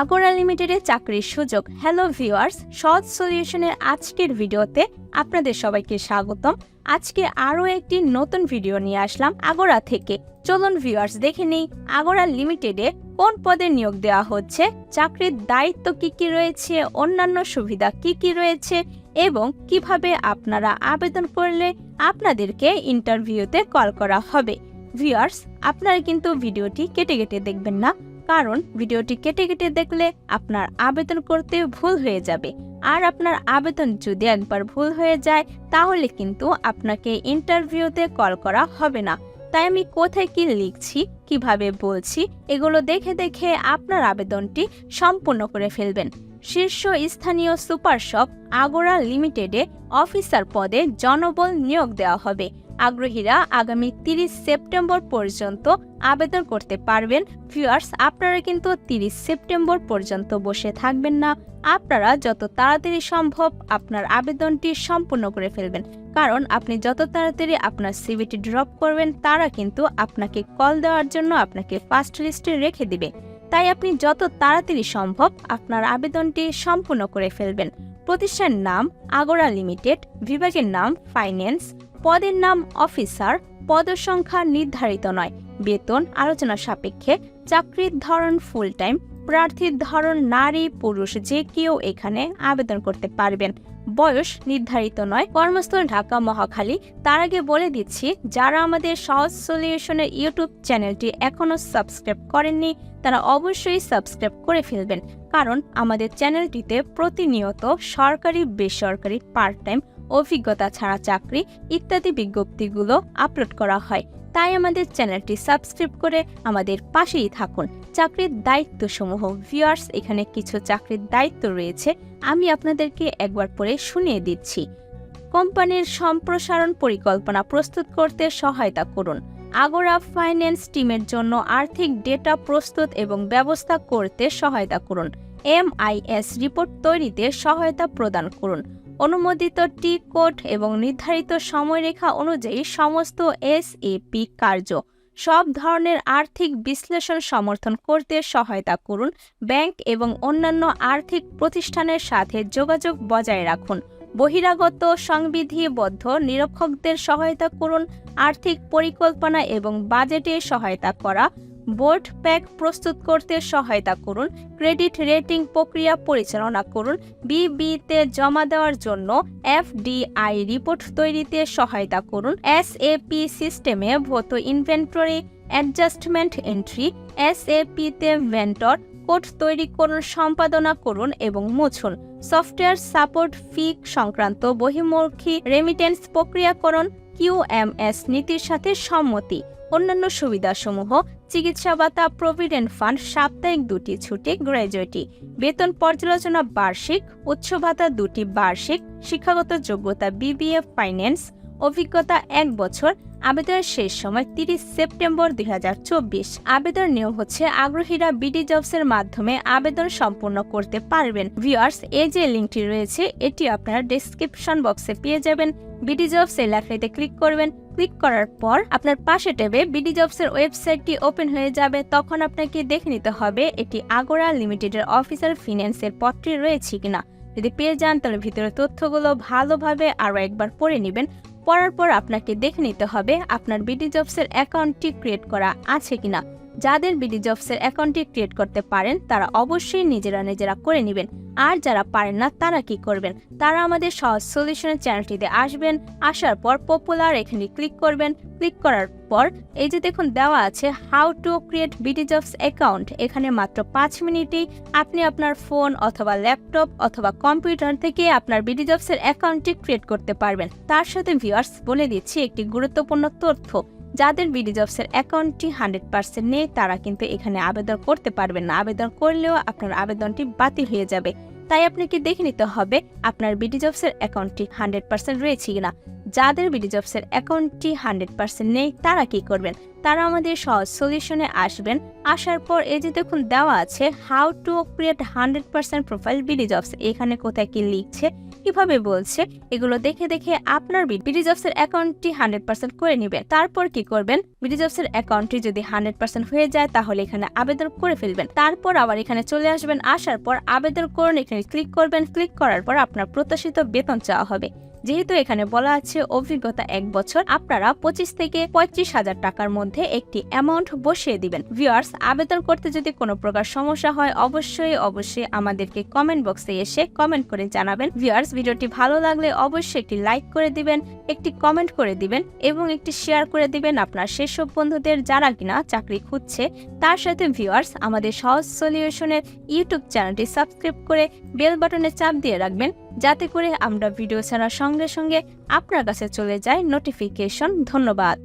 আগরা লিমিটেডে চাকরির সুযোগ। হ্যালো ভিউয়ার্স সহজ সলিউশনের আজকের ভিডিওতে আপনাদের সবাইকে স্বাগতম। আজকে আরও একটি নতুন ভিডিও নিয়ে আসলাম আগোরা থেকে। চলুন ভিউয়ার্স দেখে নিই আগরা লিমিটেডে কোন পদে নিয়োগ দেওয়া হচ্ছে, চাকরির দায়িত্ব কি কি রয়েছে, অন্যান্য সুবিধা কি কি রয়েছে এবং কীভাবে আপনারা আবেদন করলে আপনাদেরকে ইন্টারভিউতে কল করা হবে। ভিউয়ার্স আপনারা কিন্তু ভিডিওটি কেটে কেটে দেখবেন না। কারণ ভিডিওটি কেটে কেটে দেখলে আপনার আবেদন করতে ভুল হয়ে যাবে। আর আপনার আবেদন যদি একবার ভুল হয়ে যায়, তাহলে কিন্তু আপনাকে ইন্টারভিউতে কল করা হবে না। তাই আমি কোথায় কি লিখছি, কীভাবে বলছি, এগুলো দেখে দেখে আপনার আবেদনটি সম্পূর্ণ করে ফেলবেন। শীর্ষ স্থানীয় সুপার শপ আগরা লিমিটেডে অফিসার পদে জনবল নিয়োগ দেওয়া হবে। আগ্রহীরা আগামী তিরিশ সেপ্টেম্বর পর্যন্ত আবেদন করতে পারবেন। ভিউয়ার্স, আপনারা কিন্তু তিরিশ সেপ্টেম্বর পর্যন্ত বসে থাকবেন না। আপনারা যত তাড়াতাড়ি সম্ভব আপনার আবেদনটি সম্পূর্ণ করে ফেলবেন। কারণ আপনি যত তাড়াতাড়ি আপনার সিভিটি ড্রপ করবেন, তারা কিন্তু আপনাকে কল দেওয়ার জন্য আপনাকে ফার্স্ট লিস্টে রেখে দিবে। তাই আপনি যত তাড়াতাড়ি সম্ভব আপনার আবেদনটি সম্পূর্ণ করে ফেলবেন। প্রতিষ্ঠান নাম আগরা লিমিটেড, বিভাগের নাম ফাইন্যান্স পদের নাম অফিসার পদসংখ্যা নির্ধারিত নয়। বেতন আলোচনা সাপেক্ষে, চাকরির ধরন ফুল টাইম প্রার্থীর ধরন নারী, পুরুষ যে কেউ এখানে আবেদন করতে পারবেন। বয়স নির্ধারিত নয়। কর্মস্থল ঢাকা মহাখালী। তার আগে বলে দিচ্ছি, যারা আমাদের সহজ সলিউশনের ইউটিউব চ্যানেলটি এখনও সাবস্ক্রাইব করেননি, তারা অবশ্যই সাবস্ক্রাইব করে ফেলবেন। কারণ আমাদের চ্যানেলটিতে প্রতিনিয়ত সরকারি, বেসরকারি পার্ট টাইম অভিজ্ঞতা ছাড়া চাকরি ইত্যাদি বিজ্ঞপ্তিগুলো আপলোড করা হয়। তাই আমাদের চ্যানেলটি সাবস্ক্রাইব করে আমাদের পাশেই থাকুন। চাকরির দায়িত্বসমূহ ভিউয়ার্স এখানে কিছু চাকরির দায়িত্ব রয়েছে, আমি আপনাদেরকে একবার পরে শুনিয়ে দিচ্ছি। কোম্পানির সম্প্রসারণ পরিকল্পনা প্রস্তুত করতে সহায়তা করুন। আগোরা ফাইন্যান্স টিমের জন্য আর্থিক ডেটা প্রস্তুত এবং ব্যবস্থা করতে সহায়তা করুন। এমআইএস রিপোর্ট তৈরিতে সহায়তা প্রদান করুন। অনুমোদিত টি কোড এবং নির্ধারিত সময়রেখা অনুযায়ী সমস্ত এসএপি কার্য, সব ধরনের আর্থিক বিশ্লেষণ সমর্থন করতে সহায়তা করুন ব্যাংক এবং অন্যান্য আর্থিক প্রতিষ্ঠানের সাথে যোগাযোগ বজায় রাখুন। বহিরাগত, সংবিধিবদ্ধ নিরীক্ষকদের সহায়তা করুন, আর্থিক পরিকল্পনা এবং বাজেটে সহায়তা করা বোর্ড প্যাক প্রস্তুত করতে সহায়তা করুন। ক্রেডিট রেটিং প্রক্রিয়া পরিচালনা করুন। বিবিতে জমা দেওয়ার জন্য এফডিআই রিপোর্ট তৈরিতে সহায়তা করুন। এসএপি সিস্টেমে ভৌত ইনভেন্টরি, অ্যাডজাস্টমেন্ট এন্ট্রি, এসএপিতে ভেন্টর, কোড তৈরি করুন, সম্পাদনা করুন এবং মুছুন। সফটওয়্যার সাপোর্ট ফি সংক্রান্ত বহিমুখী রেমিটেন্স প্রক্রিয়াকরণ কিউএমএস নীতির সাথে সম্মতি। অন্যান্য সুবিধাসমূহ, চিকিৎসা ভাতা প্রভিডেন্ট ফান্ড সাপ্তাহিক দুটি ছুটি, গ্র্যাজুয়েটি। বেতন পর্যালোচনা বার্ষিক, উচ্চ ভাতা দুটি বার্ষিক, শিক্ষাগত যোগ্যতা বিবিএ ফাইন্যান্স অভিজ্ঞতা এক বছর, আবেদনের শেষ সময় তিরিশ সেপ্টেম্বর দু হাজার চব্বিশ। আবেদন নিয়ম হচ্ছে আগ্রহীরা বিডি জবসের মাধ্যমে আবেদন সম্পূর্ণ করতে পারবেন। ভিউয়ার্স, এই যে লিঙ্কটি রয়েছে, এটি আপনারা ডেসক্রিপশন বক্সে পেয়ে যাবেন। বিডি জবস এই লেখাটিতে ক্লিক করবেন। ক্লিক করার পর আপনার পাশে ট্যাবে বিডি জবস এর ওয়েবসাইটটি ওপেন হয়ে যাবে। তখন আপনাকে দেখে নিতে হবে এটি আগরা লিমিটেডের অফিসার ফিন্যান্সের পদটি রয়েছে কিনা। যদি পেয়ে যান তাহলে ভিতরে তথ্যগুলো ভালোভাবে আরও একবার পড়ে নেবেন। পড়ার পর আপনাকে দেখে নিতে হবে আপনার বিডি জবসের অ্যাকাউন্টটি ক্রিয়েট করা আছে কিনা। যাদের বিডি জবসের অ্যাকাউন্টটি ক্রিয়েট করতে পারেন, তারা অবশ্যই নিজেরা নিজেরা করে নেবেন। আর যারা পারেন না, তারা কি করবেন? তারা আমাদের সহজ সলিউশনের চ্যানেলটিতে আসবেন, আসার পর পপুলার এখানে ক্লিক করবেন। ক্লিক করার পর এই যে দেখুন, দেওয়া আছে how to create BD jobs account এখানে মাত্র পাঁচ মিনিটেই আপনি আপনার ফোন অথবা ল্যাপটপ অথবা কম্পিউটার থেকে আপনার বিডি জবসের অ্যাকাউন্টটি ক্রিয়েট করতে পারবেন। তার সাথে ভিউয়ার্স বলে দিচ্ছি একটি গুরুত্বপূর্ণ তথ্য। যাদের বিডি জবসের অ্যাকাউন্টটি হান্ড্রেড পার্সেন্ট নেই, তারা কিন্তু এখানে আবেদন করতে পারবেন না। আবেদন করলেও আপনার আবেদনটি বাতিল হয়ে যাবে। তাই আপনাকে দেখে নিতে হবে, আপনার বিডি জবসের অ্যাকাউন্টটি হান্ড্রেড পার্সেন্ট রয়েছে কিনা। যাদের বিডি জবসের অ্যাকাউন্টটি হান্ড্রেড পার্সেন্ট নেই, তারা কি করবেন? তারা আমাদের সহজ সলিউশনে আসবেন। আসার পর এই যে দেখুন দেওয়া আছে, how to create hundred percent profile BD jobs. এখানে কোথায় কি লিখছে? কীভাবে বলছে, এগুলো দেখে দেখে আপনার বিডিজবসের অ্যাকাউন্টটি হান্ড্রেড পার্সেন্ট করে নেবেন। তারপর কি করবেন? বিডিজবসের অ্যাকাউন্টটি যদি হান্ড্রেড পার্সেন্ট হয়ে যায়, তাহলে এখানে আবেদন করে ফেলবেন। তারপর আবার এখানে চলে আসবেন। আসার পর আবেদন করুন। এখানে ক্লিক করবেন। ক্লিক করার পর আপনার প্রত্যাশিত বেতন চাওয়া হবে। যেহেতু এখানে বলা আছে অভিজ্ঞতা এক বছর, আপনারা পঁচিশ থেকে পঁয়ত্রিশ হাজার টাকার মধ্যে একটি অ্যামাউন্ট বসিয়ে দিবেন। ভিউয়ার্স আবেদন করতে যদি কোনো প্রকার সমস্যা হয়, অবশ্যই অবশ্যই আমাদেরকে কমেন্ট বক্সে এসে কমেন্ট করে জানাবেন। ভিউয়ার্স ভিডিওটি ভালো লাগলে অবশ্যই একটি লাইক করে দিবেন, একটি কমেন্ট করে দিবেন এবং একটি শেয়ার করে দিবেন আপনার সেসব বন্ধুদের যারা কিনা চাকরি খুঁজছে। তার সাথে ভিউয়ার্স আমাদের সহজ সলিউশনের ইউটিউব চ্যানেলটি সাবস্ক্রাইব করে বেল বাটনে চাপ দিয়ে রাখবেন। যাতে করে আমরা ভিডিও ছাড়ার সঙ্গে সঙ্গে আপনার কাছে চলে যায় নোটিফিকেশন ধন্যবাদ।